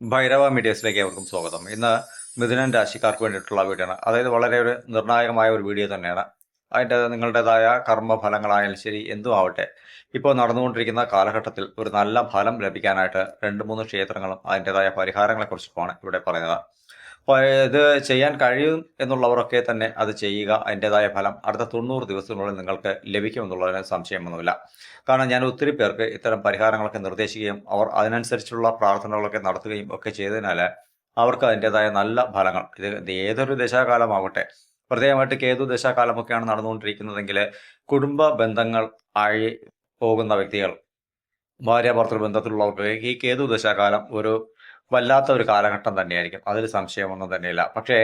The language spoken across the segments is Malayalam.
ഭൈരവ മീഡിയസിലേക്ക് ഏവർക്കും സ്വാഗതം. ഇന്ന് മിഥുനൻ രാശിക്കാർക്ക് വേണ്ടിയിട്ടുള്ള വീഡിയോ ആണ്. അതായത് വളരെ ഒരു നിർണായകമായ ഒരു വീഡിയോ തന്നെയാണ്. അതിന്റെ നിങ്ങളുടേതായ കർമ്മഫലങ്ങളായാലും ശരി എന്തും ആവട്ടെ ഇപ്പോൾ നടന്നുകൊണ്ടിരിക്കുന്ന കാലഘട്ടത്തിൽ ഒരു നല്ല ഫലം ലഭിക്കാനായിട്ട് രണ്ട് മൂന്ന് ക്ഷേത്രങ്ങളും അതിന്റെതായ പരിഹാരങ്ങളെക്കുറിച്ചിട്ടുമാണ് ഇവിടെ പറയുന്നത്. ഇത് ചെയ്യാൻ കഴിയും എന്നുള്ളവരൊക്കെ തന്നെ അത് ചെയ്യുക. അതിന്റെതായ ഫലം അടുത്ത തൊണ്ണൂറ് ദിവസത്തിനുള്ളിൽ നിങ്ങൾക്ക് ലഭിക്കുമെന്നുള്ളതിന് സംശയമൊന്നുമില്ല. കാരണം ഞാൻ ഒത്തിരി പേർക്ക് ഇത്തരം പരിഹാരങ്ങളൊക്കെ നിർദ്ദേശിക്കുകയും അവർ അതിനനുസരിച്ചുള്ള പ്രാർത്ഥനകളൊക്കെ നടത്തുകയും ഒക്കെ ചെയ്തതിനാൽ അവർക്ക് അതിന്റെതായ നല്ല ഫലങ്ങൾ. ഇത് ഏതൊരു ദശാകാലമാവട്ടെ. പ്രത്യേകമായിട്ട് കേതു ദശാകാലമൊക്കെയാണ് നടന്നുകൊണ്ടിരിക്കുന്നതെങ്കിൽ കുടുംബ ബന്ധങ്ങൾ ആയി പോകുന്ന വ്യക്തികൾ ഭാര്യ ഭർത്തൃ ബന്ധത്തിലുള്ളവർക്ക് ഈ കേതു ദശാകാലം ഒരു വല്ലാത്ത ഒരു കാലഘട്ടം തന്നെയായിരിക്കും. അതിൽ സംശയമൊന്നും തന്നെയില്ല. പക്ഷേ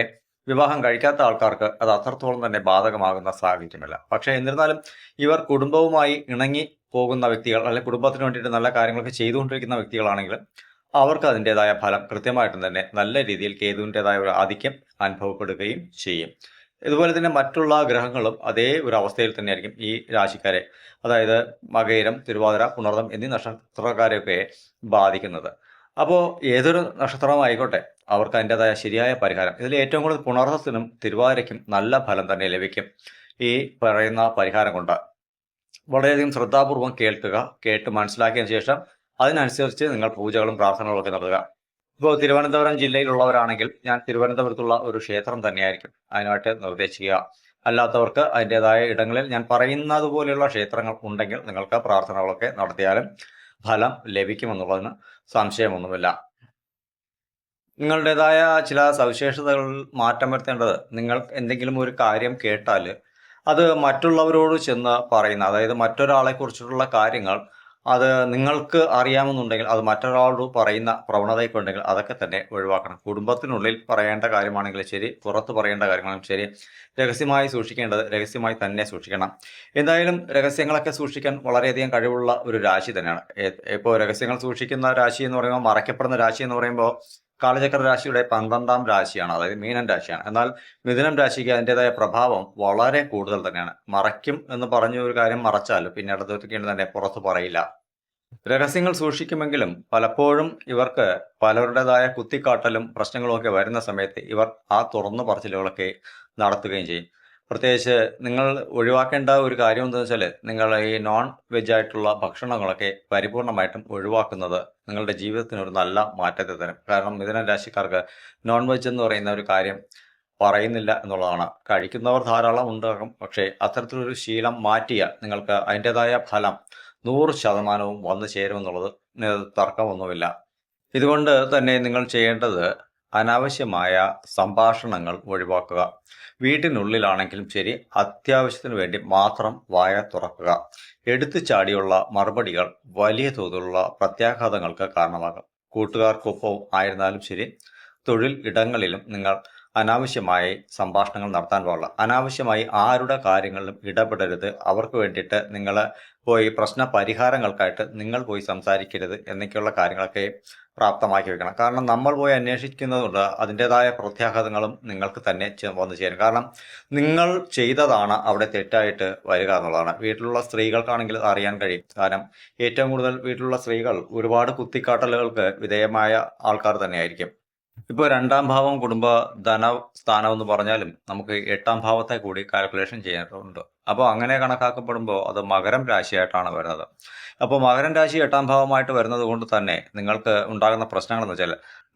വിവാഹം കഴിക്കാത്ത ആൾക്കാർക്ക് അത് അത്രത്തോളം തന്നെ ബാധകമാകുന്ന സാഹചര്യമില്ല. പക്ഷേ എന്നിരുന്നാലും ഇവർ കുടുംബവുമായി ഇണങ്ങി പോകുന്ന വ്യക്തികൾ അല്ലെങ്കിൽ കുടുംബത്തിന് വേണ്ടിയിട്ട് നല്ല കാര്യങ്ങളൊക്കെ ചെയ്തുകൊണ്ടിരിക്കുന്ന വ്യക്തികളാണെങ്കിൽ അവർക്ക് അതിന്റെതായ ഫലം കൃത്യമായിട്ടും തന്നെ നല്ല രീതിയിൽ കേതുവിന്റെതായ ഒരു ആധിക്യം അനുഭവപ്പെടുകയും ചെയ്യും. ഇതുപോലെ തന്നെ മറ്റുള്ള ഗ്രഹങ്ങളും അതേ ഒരു അവസ്ഥയിൽ തന്നെയായിരിക്കും ഈ രാശിക്കാരെ അതായത് മകയിരം തിരുവാതിര പുണർദം എന്നീ നക്ഷത്രക്കാരെയൊക്കെ ബാധിക്കുന്നത്. അപ്പോൾ ഏതൊരു നക്ഷത്രമായിക്കോട്ടെ അവർക്ക് അതിന്റെതായ ശരിയായ പരിഹാരം. ഇതിൽ ഏറ്റവും കൂടുതൽ പുണർദത്തിനും തിരുവാതിരയ്ക്കും നല്ല ഫലം തന്നെ ലഭിക്കും ഈ പറയുന്ന പരിഹാരം കൊണ്ട്. വളരെയധികം ശ്രദ്ധാപൂർവം കേൾക്കുക കേട്ട് മനസ്സിലാക്കിയതിനു ശേഷം അതിനനുസരിച്ച് നിങ്ങൾ പൂജകളും പ്രാർത്ഥനകളൊക്കെ നടത്തുക. ഇപ്പോൾ തിരുവനന്തപുരം ജില്ലയിലുള്ളവരാണെങ്കിൽ ഞാൻ തിരുവനന്തപുരത്തുള്ള ഒരു ക്ഷേത്രം തന്നെയായിരിക്കും അതിനായിട്ട് നിർദ്ദേശിക്കുക. അല്ലാത്തവർക്ക് അതിന്റെതായ ഇടങ്ങളിൽ ഞാൻ പറയുന്നത് പോലെയുള്ള ക്ഷേത്രങ്ങൾ ഉണ്ടെങ്കിൽ നിങ്ങൾക്ക് പ്രാർത്ഥനകളൊക്കെ നടത്തിയാലും ഫലം ലഭിക്കുമെന്നുള്ളതിന് സംശയമൊന്നുമില്ല. നിങ്ങളുടേതായ ചില സവിശേഷതകൾ മാറ്റം വരുത്തേണ്ടത് നിങ്ങൾ എന്തെങ്കിലും ഒരു കാര്യം കേട്ടാൽ അത് മറ്റുള്ളവരോട് ചെന്ന് പറയുന്ന അതായത് മറ്റൊരാളെ കുറിച്ചിട്ടുള്ള കാര്യങ്ങൾ അത് നിങ്ങൾക്ക് അറിയാമെന്നുണ്ടെങ്കിൽ അത് മറ്റൊരാളോട് പറയുന്ന പ്രവണതയൊക്കെ ഉണ്ടെങ്കിൽ അതൊക്കെ തന്നെ ഒഴിവാക്കണം. കുടുംബത്തിനുള്ളിൽ പറയേണ്ട കാര്യമാണെങ്കിലും ശരി പുറത്ത് പറയേണ്ട കാര്യമാണെങ്കിലും ശരി രഹസ്യമായി സൂക്ഷിക്കേണ്ടത് രഹസ്യമായി തന്നെ സൂക്ഷിക്കണം. എന്തായാലും രഹസ്യങ്ങളൊക്കെ സൂക്ഷിക്കാൻ വളരെയധികം കഴിവുള്ള ഒരു രാശി തന്നെയാണ്. ഇപ്പോൾ രഹസ്യങ്ങൾ സൂക്ഷിക്കുന്ന രാശി എന്ന് പറയുമ്പോൾ മറയ്ക്കപ്പെടുന്ന രാശി എന്ന് പറയുമ്പോൾ കാലചക്ര രാശിയുടെ പന്ത്രണ്ടാം രാശിയാണ് അതായത് മീനൻ രാശിയാണ്. എന്നാൽ മിഥുനം രാശിക്ക് അതിന്റെതായ പ്രഭാവം വളരെ കൂടുതൽ തന്നെയാണ്. മറയ്ക്കും എന്ന് പറഞ്ഞ ഒരു കാര്യം മറച്ചാൽ പിന്നെ അടുത്തേക്കേണ്ടി തന്നെ പുറത്ത് പറയില്ല. രഹസ്യങ്ങൾ സൂക്ഷിക്കുമെങ്കിലും പലപ്പോഴും ഇവർക്ക് പലരുടേതായ കുത്തിക്കാട്ടലും പ്രശ്നങ്ങളും ഒക്കെ വരുന്ന സമയത്ത് ഇവർ ആ തുറന്നു പറച്ചിലുകളൊക്കെ നടത്തുകയും ചെയ്യും. പ്രത്യേകിച്ച് നിങ്ങൾ ഒഴിവാക്കേണ്ട ഒരു കാര്യം എന്താണെന്ന് വെച്ചാൽ നിങ്ങൾ ഈ നോൺ വെജ് ആയിട്ടുള്ള ഭക്ഷണങ്ങളൊക്കെ പരിപൂർണമായിട്ടും ഒഴിവാക്കുന്നത് നിങ്ങളുടെ ജീവിതത്തിന് ഒരു നല്ല മാറ്റത്തെ തരും. കാരണം മിഥുന രാശിക്കാർക്ക് നോൺ വെജ് എന്ന് പറയുന്ന ഒരു കാര്യം പറയുന്നില്ല എന്നുള്ളതാണ്. കഴിക്കുന്നവർ ധാരാളം ഉണ്ടാകും. പക്ഷേ അത്തരത്തിലൊരു ശീലം മാറ്റിയാൽ നിങ്ങൾക്ക് അതിന്റെതായ ഫലം നൂറ് ശതമാനവും വന്നു ചേരുമെന്നുള്ളത് തർക്കമൊന്നുമില്ല. ഇതുകൊണ്ട് തന്നെ നിങ്ങൾ ചെയ്യേണ്ടത് അനാവശ്യമായ സംഭാഷണങ്ങൾ ഒഴിവാക്കുക. വീട്ടിനുള്ളിലാണെങ്കിലും ശരി അത്യാവശ്യത്തിന് വേണ്ടി മാത്രം വായ തുറക്കുക. എടുത്തു ചാടിയുള്ള മറുപടികൾ വലിയ തോതിലുള്ള പ്രത്യാഘാതങ്ങൾക്ക് കാരണമാകും. കൂട്ടുകാർക്കൊപ്പം ആയിരുന്നാലും ശരി തൊഴിൽ ഇടങ്ങളിലും നിങ്ങൾ അനാവശ്യമായി സംഭാഷണങ്ങൾ നടത്താൻ പാടില്ല അനാവശ്യമായി ആരുടെ കാര്യങ്ങളിലും ഇടപെടരുത്. അവർക്ക് വേണ്ടിയിട്ട് നിങ്ങൾ പോയി പ്രശ്ന പരിഹാരങ്ങൾക്കായിട്ട് നിങ്ങൾ പോയി സംസാരിക്കരുത് എന്നൊക്കെയുള്ള കാര്യങ്ങളൊക്കെ പ്രാപ്തമാക്കി വെക്കണം. കാരണം നമ്മൾ പോയി അന്വേഷിക്കുന്നതുകൊണ്ട് അതിന്റെതായ പ്രത്യാഘാതങ്ങളും നിങ്ങൾക്ക് തന്നെ വന്നു ചേരും. കാരണം നിങ്ങൾ ചെയ്തതാണ് അവിടെ തെറ്റായിട്ട് വരിക എന്നുള്ളതാണ്. വീട്ടിലുള്ള സ്ത്രീകൾക്കാണെങ്കിൽ അറിയാൻ കഴിയും. കാരണം ഏറ്റവും കൂടുതൽ വീട്ടിലുള്ള സ്ത്രീകൾ ഒരുപാട് കുത്തിക്കാട്ടലുകൾക്ക് വിധേയമായ ആൾക്കാർ തന്നെയായിരിക്കും. ഇപ്പോൾ രണ്ടാം ഭാവം കുടുംബ ധന സ്ഥാനം എന്ന് പറഞ്ഞാലും നമുക്ക് എട്ടാം ഭാവത്തെ കൂടി കാൽക്കുലേഷൻ ചെയ്യേണ്ടതുണ്ട് അപ്പോൾ അങ്ങനെ കണക്കാക്കപ്പെടുമ്പോൾ അത് മകരം രാശിയായിട്ടാണ് വരുന്നത്. അപ്പോൾ മകരം രാശി എട്ടാം ഭാവമായിട്ട് വരുന്നത് കൊണ്ട് തന്നെ നിങ്ങൾക്ക് ഉണ്ടാകുന്ന പ്രശ്നങ്ങൾ എന്ന് വെച്ചാൽ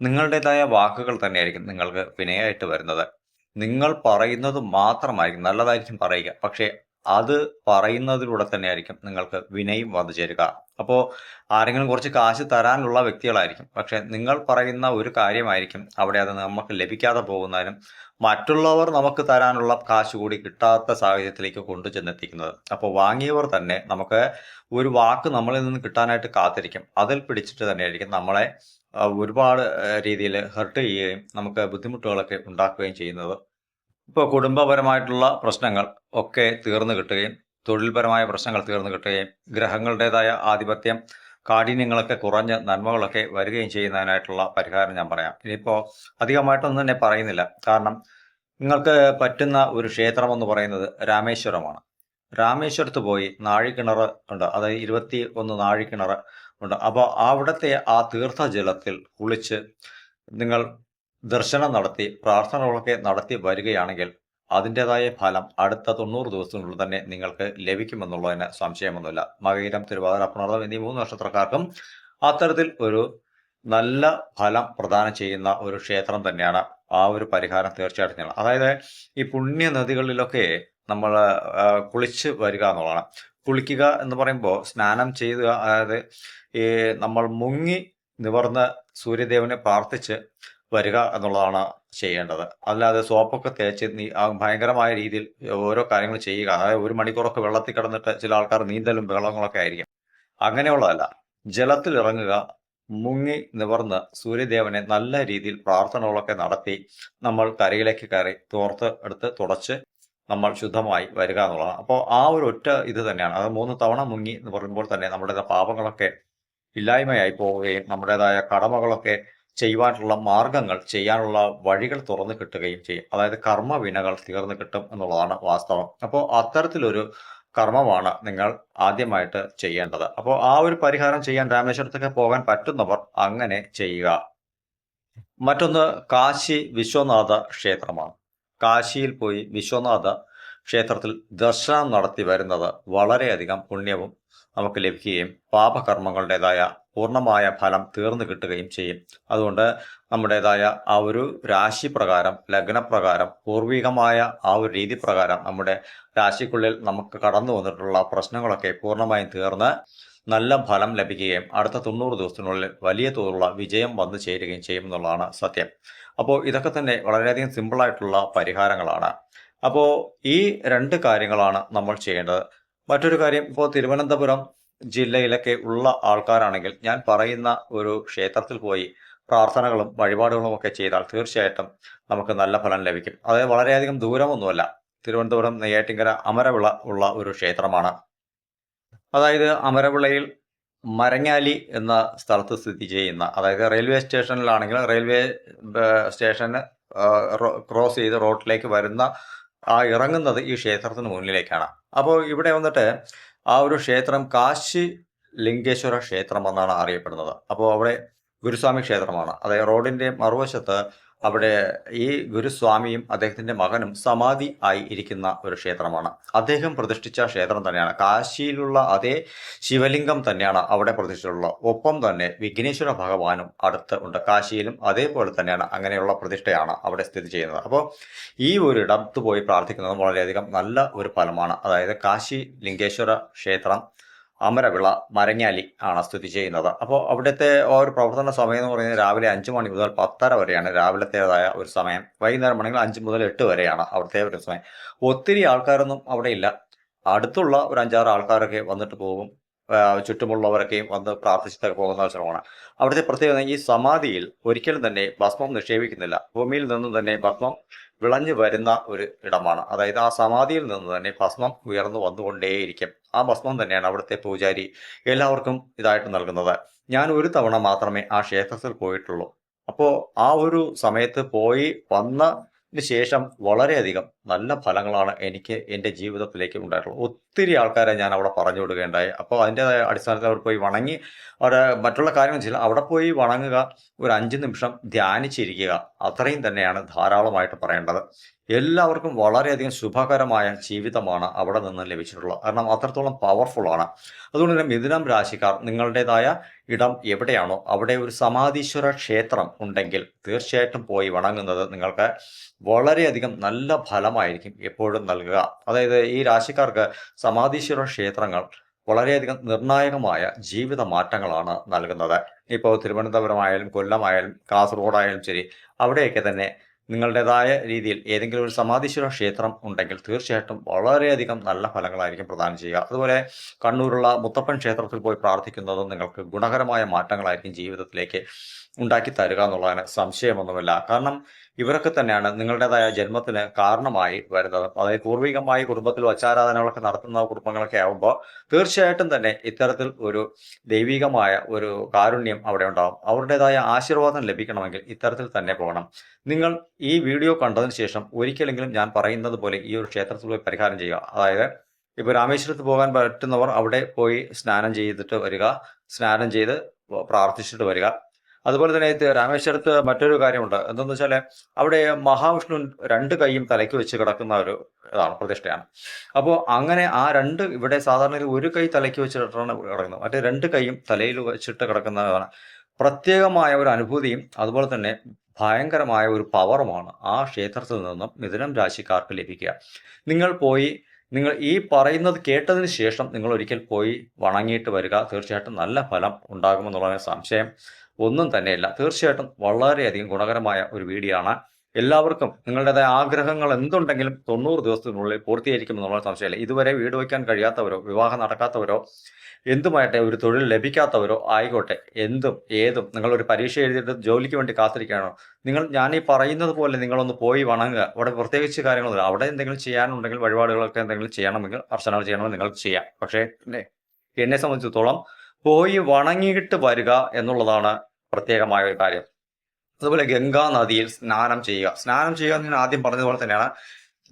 നിങ്ങളുടേതായ വാക്കുകൾ തന്നെയായിരിക്കും നിങ്ങൾക്ക് വിനയായിട്ട് വരുന്നത്. നിങ്ങൾ പറയുന്നത് മാത്രമായിരിക്കും നല്ലതായിരിക്കും പറയുക. പക്ഷേ അത് പറയുന്നതിലൂടെ തന്നെയായിരിക്കും നിങ്ങൾക്ക് വിനയും വന്നു ചേരുക. അപ്പോൾ ആരെങ്കിലും കുറച്ച് കാശ് തരാനുള്ള വ്യക്തികളായിരിക്കും. പക്ഷേ നിങ്ങൾ പറയുന്ന ഒരു കാര്യമായിരിക്കും അവിടെ അത് നമുക്ക് ലഭിക്കാതെ പോകുന്നതിനും മറ്റുള്ളവർ നമുക്ക് തരാനുള്ള കാശ് കൂടി കിട്ടാത്ത സാഹചര്യത്തിലേക്ക് കൊണ്ടു ചെന്നെത്തിക്കുന്നത്. അപ്പോൾ വാങ്ങിയവർ തന്നെ നമുക്ക് ഒരു വാക്ക് നമ്മളിൽ നിന്ന് കിട്ടാനായിട്ട് കാത്തിരിക്കും. അതിൽ പിടിച്ചിട്ട് തന്നെയായിരിക്കും നമ്മളെ ഒരുപാട് രീതിയിൽ ഹെർട്ട് ചെയ്യുകയും നമുക്ക് ബുദ്ധിമുട്ടുകളൊക്കെ ഉണ്ടാക്കുകയും ചെയ്യുന്നത്. ഇപ്പോൾ കുടുംബപരമായിട്ടുള്ള പ്രശ്നങ്ങൾ ഒക്കെ തീർന്നു കിട്ടുകയും തൊഴിൽപരമായ പ്രശ്നങ്ങൾ തീർന്നു കിട്ടുകയും ഗ്രഹങ്ങളുടേതായ ആധിപത്യം കാഠിന്യങ്ങളൊക്കെ കുറഞ്ഞ് നന്മകളൊക്കെ വരികയും ചെയ്യുന്നതിനായിട്ടുള്ള പരിഹാരം ഞാൻ പറയാം. ഇനിയിപ്പോൾ അധികമായിട്ടൊന്നും തന്നെ പറയുന്നില്ല. കാരണം നിങ്ങൾക്ക് പറ്റുന്ന ഒരു ക്ഷേത്രം എന്ന് പറയുന്നത് രാമേശ്വരമാണ്. രാമേശ്വരത്ത് പോയി നാഴിക്കിണർ ഉണ്ട്. അതായത് ഇരുപത്തി ഒന്ന് നാഴിക്കിണർ ഉണ്ട്. അപ്പോൾ അവിടുത്തെ ആ തീർത്ഥജലത്തിൽ കുളിച്ച് നിങ്ങൾ ദർശനം നടത്തി പ്രാർത്ഥനകളൊക്കെ നടത്തി വരികയാണെങ്കിൽ അതിന്റെതായ ഫലം അടുത്ത തൊണ്ണൂറ് ദിവസത്തിനുള്ളിൽ തന്നെ നിങ്ങൾക്ക് ലഭിക്കുമെന്നുള്ളതിന് സംശയമൊന്നുമില്ല. മകയിരം തിരുവാതിര പുണർദം എന്നീ മൂന്ന് നക്ഷത്രക്കാർക്കും അത്തരത്തിൽ ഒരു നല്ല ഫലം പ്രദാനം ചെയ്യുന്ന ഒരു ക്ഷേത്രം തന്നെയാണ് ആ ഒരു പരിഹാരം തീർച്ചയായിട്ടും ചെയ്യണം അതായത് ഈ പുണ്യ നദികളിലൊക്കെ നമ്മൾ കുളിച്ച് വരിക എന്നുള്ളതാണ്. കുളിക്കുക എന്ന് പറയുമ്പോൾ സ്നാനം ചെയ്യുക അതായത് ഈ നമ്മൾ മുങ്ങി നിവർന്ന് സൂര്യദേവനെ പ്രാർത്ഥിച്ച് വരിക എന്നുള്ളതാണ് ചെയ്യേണ്ടത്. അല്ലാതെ സോപ്പൊക്കെ തേച്ച് നീ ഭയങ്കരമായ രീതിയിൽ ഓരോ കാര്യങ്ങൾ ചെയ്യുക. അതായത് ഒരു മണിക്കൂറൊക്കെ വെള്ളത്തിൽ കിടന്നിട്ട് ചില ആൾക്കാർ നീന്തലും വെള്ളങ്ങളൊക്കെ ആയിരിക്കും. അങ്ങനെയുള്ളതല്ല. ജലത്തിൽ ഇറങ്ങുക മുങ്ങി നിവർന്ന് സൂര്യദേവനെ നല്ല രീതിയിൽ പ്രാർത്ഥനകളൊക്കെ നടത്തി നമ്മൾ കരയിലേക്ക് കയറി തോർത്ത് എടുത്ത് തുടച്ച് നമ്മൾ ശുദ്ധമായി വരിക എന്നുള്ളതാണ്. അപ്പോൾ ആ ഒരു ഒറ്റ ഇത് തന്നെയാണ്. അത് മൂന്ന് തവണ മുങ്ങി എന്ന് പറയുമ്പോൾ തന്നെ നമ്മുടെ പാപങ്ങളൊക്കെ ഇല്ലായ്മയായി പോവുകയും നമ്മുടേതായ കടമകളൊക്കെ ചെയ്യുവാനുള്ള മാർഗങ്ങൾ ചെയ്യാനുള്ള വഴികൾ തുറന്നു കിട്ടുകയും ചെയ്യും. അതായത് കർമ്മ വിനകൾ തീർന്നു കിട്ടും എന്നുള്ളതാണ് വാസ്തവം. അപ്പോൾ അത്തരത്തിലൊരു കർമ്മമാണ് നിങ്ങൾ ആദ്യമായിട്ട് ചെയ്യേണ്ടത്. അപ്പോൾ ആ ഒരു പരിഹാരം ചെയ്യാൻ രാമേശ്വരത്തേക്ക് പോകാൻ പറ്റുന്നവർ അങ്ങനെ ചെയ്യുക. മറ്റൊന്ന് കാശി വിശ്വനാഥ ക്ഷേത്രമാണ്. കാശിയിൽ പോയി വിശ്വനാഥ ക്ഷേത്രത്തിൽ ദർശനം നടത്തി വരുന്നത് വളരെയധികം പുണ്യവും നമുക്ക് ലഭിക്കുകയും പാപകർമ്മങ്ങളുടേതായ പൂർണമായ ഫലം തീർന്നു കിട്ടുകയും ചെയ്യും. അതുകൊണ്ട് നമ്മുടേതായ ആ ഒരു രാശി പ്രകാരം ലഗ്നപ്രകാരം പൂർവികമായ ആ ഒരു രീതി പ്രകാരം നമ്മുടെ രാശിക്കുള്ളിൽ നമുക്ക് കടന്നു വന്നിട്ടുള്ള പ്രശ്നങ്ങളൊക്കെ പൂർണമായും തീർന്ന് നല്ല ഫലം ലഭിക്കുകയും അടുത്ത തൊണ്ണൂറ് ദിവസത്തിനുള്ളിൽ വലിയ തോതിലുള്ള വിജയം വന്നു ചേരുകയും ചെയ്യും എന്നുള്ളതാണ് സത്യം. അപ്പോൾ ഇതൊക്കെ തന്നെ വളരെയധികം സിമ്പിളായിട്ടുള്ള പരിഹാരങ്ങളാണ്. അപ്പോൾ ഈ രണ്ട് കാര്യങ്ങളാണ് നമ്മൾ ചെയ്യേണ്ടത്. മറ്റൊരു കാര്യം ഇപ്പോൾ തിരുവനന്തപുരം ജില്ലയിലൊക്കെ ഉള്ള ആൾക്കാരാണെങ്കിൽ ഞാൻ പറയുന്ന ഒരു ക്ഷേത്രത്തിൽ പോയി പ്രാർത്ഥനകളും വഴിപാടുകളും ഒക്കെ ചെയ്താൽ തീർച്ചയായിട്ടും നമുക്ക് നല്ല ഫലം ലഭിക്കും. അത് വളരെയധികം ദൂരമൊന്നുമല്ല. തിരുവനന്തപുരം നെയ്യാറ്റിങ്കര അമരവിള ഉള്ള ഒരു ക്ഷേത്രമാണ്. അതായത് അമരവിളയിൽ മരങ്ങാലി എന്ന സ്ഥലത്ത് സ്ഥിതി ചെയ്യുന്ന അതായത് റെയിൽവേ സ്റ്റേഷനിലാണെങ്കിൽ റെയിൽവേ സ്റ്റേഷന് ക്രോസ് ചെയ്ത് റോഡിലേക്ക് വരുന്ന ആ ഇറങ്ങുന്നത് ഈ ക്ഷേത്രത്തിന് മുന്നിലേക്കാണ്. അപ്പോൾ ഇവിടെ വന്നിട്ട് ആ ഒരു ക്ഷേത്രം കാശി ലിംഗേശ്വര ക്ഷേത്രം എന്നാണ് അറിയപ്പെടുന്നത്. അപ്പോൾ അവിടെ ഗുരുസ്വാമി ക്ഷേത്രമാണ്. അതായത് റോഡിന്റെ മറുവശത്ത് അവിടെ ഈ ഗുരുസ്വാമിയും അദ്ദേഹത്തിന്റെ മകനും സമാധി ആയി ഇരിക്കുന്ന ഒരു ക്ഷേത്രമാണ്. അദ്ദേഹം പ്രതിഷ്ഠിച്ച ക്ഷേത്രം തന്നെയാണ്. കാശിയിലുള്ള അതേ ശിവലിംഗം തന്നെയാണ് അവിടെ പ്രതിഷ്ഠിച്ചിട്ടുള്ളത്. ഒപ്പം തന്നെ വിഘ്നേശ്വര ഭഗവാനും അടുത്ത് ഉണ്ട്. കാശിയിലും അതേപോലെ തന്നെയാണ് അങ്ങനെയുള്ള പ്രതിഷ്ഠയാണ് അവിടെ സ്ഥിതി ചെയ്യുന്നത്. അപ്പോൾ ഈ ഒരു ഇടത്ത് പോയി പ്രാർത്ഥിക്കുന്നത് വളരെയധികം നല്ല ഒരു ഫലമാണ്. അതായത് കാശി ലിംഗേശ്വര ക്ഷേത്രം അമരവിള മരങ്ങാലി ആണ് സ്ഥിതി ചെയ്യുന്നത്. അപ്പോൾ അവിടുത്തെ ഒരു പ്രവർത്തന സമയം എന്ന് പറയുന്നത് രാവിലെ അഞ്ച് മണി മുതൽ പത്തര വരെയാണ് രാവിലത്തേതായ ഒരു സമയം. വൈകുന്നേരം ആണെങ്കിൽ അഞ്ച് മുതൽ എട്ട് വരെയാണ് അവിടുത്തെ ഒരു സമയം. ഒത്തിരി ആൾക്കാരൊന്നും അവിടെ ഇല്ല. അടുത്തുള്ള ഒരു അഞ്ചാറ് ആൾക്കാരൊക്കെ വന്നിട്ട് പോകും. ചുറ്റുമുള്ളവരൊക്കെയും വന്ന് പ്രാർത്ഥിച്ചിട്ടൊക്കെ പോകുന്ന അവസരമാണ് അവിടുത്തെ പ്രത്യേകത ഈ സമാധിയിൽ ഒരിക്കലും തന്നെ ഭസ്മം നിക്ഷേപിക്കുന്നില്ല. ഭൂമിയിൽ നിന്നും തന്നെ ഭസ്മം വിളഞ്ഞു വരുന്ന ഒരു ഇടമാണ്. അതായത് ആ സമാധിയിൽ നിന്ന് തന്നെ ഭസ്മം ഉയർന്നു വന്നുകൊണ്ടേയിരിക്കും. ആ ഭസ്മം തന്നെയാണ് അവിടുത്തെ പൂജാരി എല്ലാവർക്കും ഇതായിട്ട് നൽകുന്നത്. ഞാൻ ഒരു തവണ മാത്രമേ ആ ക്ഷേത്രത്തിൽ പോയിട്ടുള്ളൂ. അപ്പോൾ ആ ഒരു സമയത്ത് പോയി വന്നതിന് ശേഷം വളരെയധികം നല്ല ഫലങ്ങളാണ് എനിക്ക് എന്റെ ജീവിതത്തിലേക്ക് ഉണ്ടായിട്ടുള്ളത്. ഒത്തിരി ആൾക്കാരെ ഞാൻ അവിടെ പറഞ്ഞു വിടുകയുണ്ടായി അപ്പോൾ അതിന്റെ അടിസ്ഥാനത്തിൽ അവർ പോയി വണങ്ങി. അവിടെ മറ്റുള്ള കാര്യങ്ങൾ ചില അവിടെ പോയി വണങ്ങുക. ഒരു അഞ്ച് നിമിഷം ധ്യാനിച്ചിരിക്കുക. അത്രയും തന്നെയാണ് ധാരാളമായിട്ട് പറയേണ്ടത്. എല്ലാവർക്കും വളരെയധികം ശുഭകരമായ ജീവിതമാണ് അവിടെ നിന്ന് ലഭിച്ചിട്ടുള്ളത്. കാരണം അത്രത്തോളം പവർഫുൾ ആണ്. അതുകൊണ്ട് തന്നെ മിഥുനം രാശിക്കാർ നിങ്ങളുടേതായ ഇടം എവിടെയാണോ അവിടെ ഒരു സമാധീശ്വര ക്ഷേത്രം ഉണ്ടെങ്കിൽ തീർച്ചയായിട്ടും പോയി വണങ്ങുന്നത് നിങ്ങൾക്ക് വളരെയധികം നല്ല ഫലമായിരിക്കും എപ്പോഴും നൽകുക. അതായത് ഈ രാശിക്കാർക്ക് സമാധീശ്വര ക്ഷേത്രങ്ങൾ വളരെയധികം നിർണായകമായ ജീവിത മാറ്റങ്ങളാണ് നൽകുന്നത്. ഇപ്പോൾ തിരുവനന്തപുരമായാലും കൊല്ലമായാലും കാസർഗോഡായാലും ശരി അവിടെയൊക്കെ തന്നെ നിങ്ങളുടേതായ രീതിയിൽ ഏതെങ്കിലും ഒരു സമാധീശ്വര ക്ഷേത്രം ഉണ്ടെങ്കിൽ തീർച്ചയായിട്ടും വളരെയധികം നല്ല ഫലങ്ങളായിരിക്കും പ്രദാനം ചെയ്യുക. അതുപോലെ കണ്ണൂരുള്ള മുത്തപ്പൻ ക്ഷേത്രത്തിൽ പോയി പ്രാർത്ഥിക്കുന്നതും നിങ്ങൾക്ക് ഗുണകരമായ മാറ്റങ്ങളായിരിക്കും ജീവിതത്തിലേക്ക് ഉണ്ടാക്കി തരിക എന്നുള്ളതിന് സംശയമൊന്നുമില്ല. കാരണം ഇവരൊക്കെ തന്നെയാണ് നിങ്ങളുടേതായ ജന്മത്തിന് കാരണമായി വരുന്നത്. അതായത് പൂർവികമായി കുടുംബത്തിൽ വച്ചാരാധനകളൊക്കെ നടത്തുന്ന കുടുംബങ്ങളൊക്കെ ആകുമ്പോൾ തീർച്ചയായിട്ടും തന്നെ ഇത്തരത്തിൽ ഒരു ദൈവികമായ ഒരു കാരുണ്യം അവിടെ ഉണ്ടാകും അവരുടേതായ ആശീർവാദം ലഭിക്കണമെങ്കിൽ ഇത്തരത്തിൽ തന്നെ പോകണം. നിങ്ങൾ ഈ വീഡിയോ കണ്ടതിന് ശേഷം ഒരിക്കലെങ്കിലും ഞാൻ പറയുന്നത് പോലെ ഈ ഒരു ക്ഷേത്രത്തിൽ പോയി പരിഹാരം ചെയ്യുക. അതായത് ഇപ്പോൾ രാമേശ്വരത്ത് പോകാൻ പറ്റുന്നവർ അവിടെ പോയി സ്നാനം ചെയ്തിട്ട് വരിക സ്നാനം ചെയ്ത് പ്രാർത്ഥിച്ചിട്ട് വരിക. അതുപോലെ തന്നെ രാമേശ്വരത്ത് മറ്റൊരു കാര്യമുണ്ട്. എന്തെന്ന് വെച്ചാൽ അവിടെ മഹാവിഷ്ണു രണ്ട് കൈയും തലയ്ക്ക് വെച്ച് കിടക്കുന്ന ഒരു ഇതാണ് പ്രതിഷ്ഠയാണ്. അപ്പോൾ അങ്ങനെ ആ രണ്ട് ഇവിടെ സാധാരണ ഒരു കൈ തലയ്ക്ക് വെച്ചിട്ടാണ് കിടക്കുന്നത്. മറ്റേ രണ്ട് കൈയും തലയിൽ വെച്ചിട്ട് കിടക്കുന്നതാണ്. പ്രത്യേകമായ ഒരു അനുഭൂതിയും അതുപോലെ തന്നെ ഭയങ്കരമായ ഒരു പവറുമാണ് ആ ക്ഷേത്രത്തിൽ നിന്നും മിഥുനം രാശിക്കാർക്ക് ലഭിക്കുക. നിങ്ങൾ പോയി നിങ്ങൾ ഈ പറയുന്നത് കേട്ടതിന് ശേഷം നിങ്ങൾ ഒരിക്കൽ പോയി വണങ്ങിയിട്ട് വരിക. തീർച്ചയായിട്ടും നല്ല ഫലം ഉണ്ടാകുമെന്നുള്ളതിന് സംശയം. ഒന്നും തന്നെയില്ല. തീർച്ചയായിട്ടും വളരെയധികം ഗുണകരമായ ഒരു വീഡിയോ ആണ്. എല്ലാവർക്കും നിങ്ങളുടേതായ ആഗ്രഹങ്ങൾ എന്തുണ്ടെങ്കിലും തൊണ്ണൂറ് ദിവസത്തിനുള്ളിൽ പൂർത്തീകരിക്കുമെന്നുള്ള സംശയമില്ല. ഇതുവരെ വീട് വയ്ക്കാൻ കഴിയാത്തവരോ വിവാഹം നടക്കാത്തവരോ എന്തുമായിട്ട് ഒരു തൊഴിൽ ലഭിക്കാത്തവരോ ആയിക്കോട്ടെ എന്തും ഏതും നിങ്ങളൊരു പരീക്ഷ എഴുതിയിട്ട് ജോലിക്ക് വേണ്ടി കാത്തിരിക്കുകയാണോ? നിങ്ങൾ ഞാൻ ഈ പറയുന്നത് പോലെ നിങ്ങളൊന്ന് പോയി വണങ്ങുക. അവിടെ പ്രത്യേകിച്ച് കാര്യങ്ങളൊന്നുമില്ല. അവിടെ എന്തെങ്കിലും ചെയ്യാനുണ്ടെങ്കിൽ വഴിപാടുകളൊക്കെ എന്തെങ്കിലും ചെയ്യണമെങ്കിൽ അർച്ചനകൾ ചെയ്യണമെങ്കിൽ നിങ്ങൾക്ക് ചെയ്യാം. പക്ഷേ എന്നെ സംബന്ധിച്ചിടത്തോളം പോയി വണങ്ങിയിട്ട് വരിക എന്നുള്ളതാണ് പ്രത്യേകമായ ഒരു കാര്യം. അതുപോലെ ഗംഗാ നദിയിൽ സ്നാനം ചെയ്യുക. സ്നാനം ചെയ്യുക എന്ന് ഞാൻ ആദ്യം പറഞ്ഞതുപോലെ തന്നെയാണ്.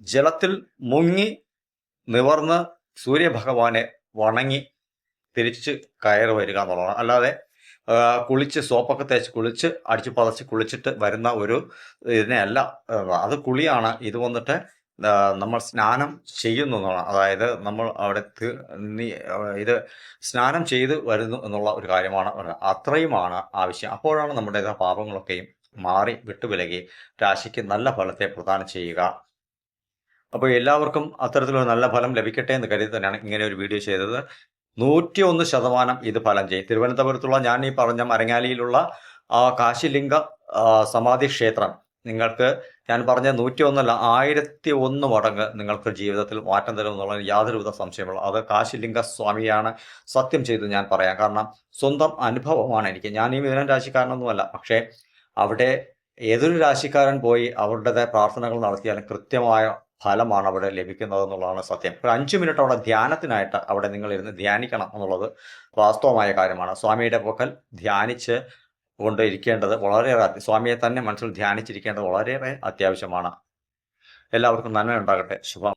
ജലത്തിൽ മുങ്ങി നിവർന്ന് സൂര്യഭഗവാനെ വണങ്ങി തിരിച്ച് കയറി വരിക എന്നുള്ളതാണ്. അല്ലാതെ കുളിച്ച് സോപ്പൊക്കെ തേച്ച് കുളിച്ച് അടിച്ച് പതച്ച് കുളിച്ചിട്ട് വരുന്ന ഒരു ഇതിനെയല്ല. അത് കുളിയാണ്. ഇത് വന്നിട്ട് നമ്മൾ സ്നാനം ചെയ്യുന്നു എന്നുള്ളതാണ് അതായത് നമ്മൾ അവിടെ ഇത് സ്നാനം ചെയ്ത് വരുന്നു എന്നുള്ള ഒരു കാര്യമാണ്. അത്രയുമാണ് ആവശ്യം അപ്പോഴാണ് നമ്മുടെ പാപങ്ങളൊക്കെയും മാറി വിട്ടുവിലകി രാശിക്ക് നല്ല ഫലത്തെ പ്രദാനം ചെയ്യുക. അപ്പോൾ എല്ലാവർക്കും അത്തരത്തിലൊരു നല്ല ഫലം ലഭിക്കട്ടെ എന്ന് കരുതി തന്നെയാണ് ഇങ്ങനെ ഒരു വീഡിയോ ചെയ്തത്. നൂറ്റി ഒന്ന് ശതമാനം ഇത് ഫലം ചെയ്യും. തിരുവനന്തപുരത്തുള്ള ഞാൻ ഈ പറഞ്ഞ മരങ്ങാലിയിലുള്ള കാശിലിംഗ സമാധി ക്ഷേത്രം നിങ്ങൾക്ക് ഞാൻ പറഞ്ഞ നൂറ്റി ഒന്നല്ല ആയിരത്തി ഒന്ന് മടങ്ങ് നിങ്ങൾക്ക് ജീവിതത്തിൽ മാറ്റം തരും എന്നുള്ള യാതൊരുവിധ സംശയമുള്ള അത് കാശിലിംഗ സ്വാമിയാണ് സത്യം ചെയ്ത് ഞാൻ പറയാം. കാരണം സ്വന്തം അനുഭവമാണ് എനിക്ക്. ഞാൻ ഈ മിഥുനം രാശിക്കാരനൊന്നുമല്ല. പക്ഷേ അവിടെ ഏതൊരു രാശിക്കാരൻ പോയി അവരുടേതായ പ്രാർത്ഥനകൾ നടത്തിയാലും കൃത്യമായ ഫലമാണ് അവിടെ ലഭിക്കുന്നത് എന്നുള്ളതാണ് സത്യം. ഒരു അഞ്ച് മിനിറ്റ് അവിടെ ധ്യാനത്തിനായിട്ട് അവിടെ നിങ്ങൾ ഇരുന്ന് ധ്യാനിക്കണം എന്നുള്ളത് വാസ്തവമായ കാര്യമാണ്. സ്വാമിയുടെ പൊക്കൽ ധ്യാനിച്ച് കൊണ്ട് ഇരിക്കേണ്ടത് വളരെയേറെ സ്വാമിയെ തന്നെ മനസ്സിൽ ധ്യാനിച്ചിരിക്കേണ്ടത് വളരെയേറെ അത്യാവശ്യമാണ്. എല്ലാവർക്കും നന്മ ഉണ്ടാകട്ടെ ശുഭം.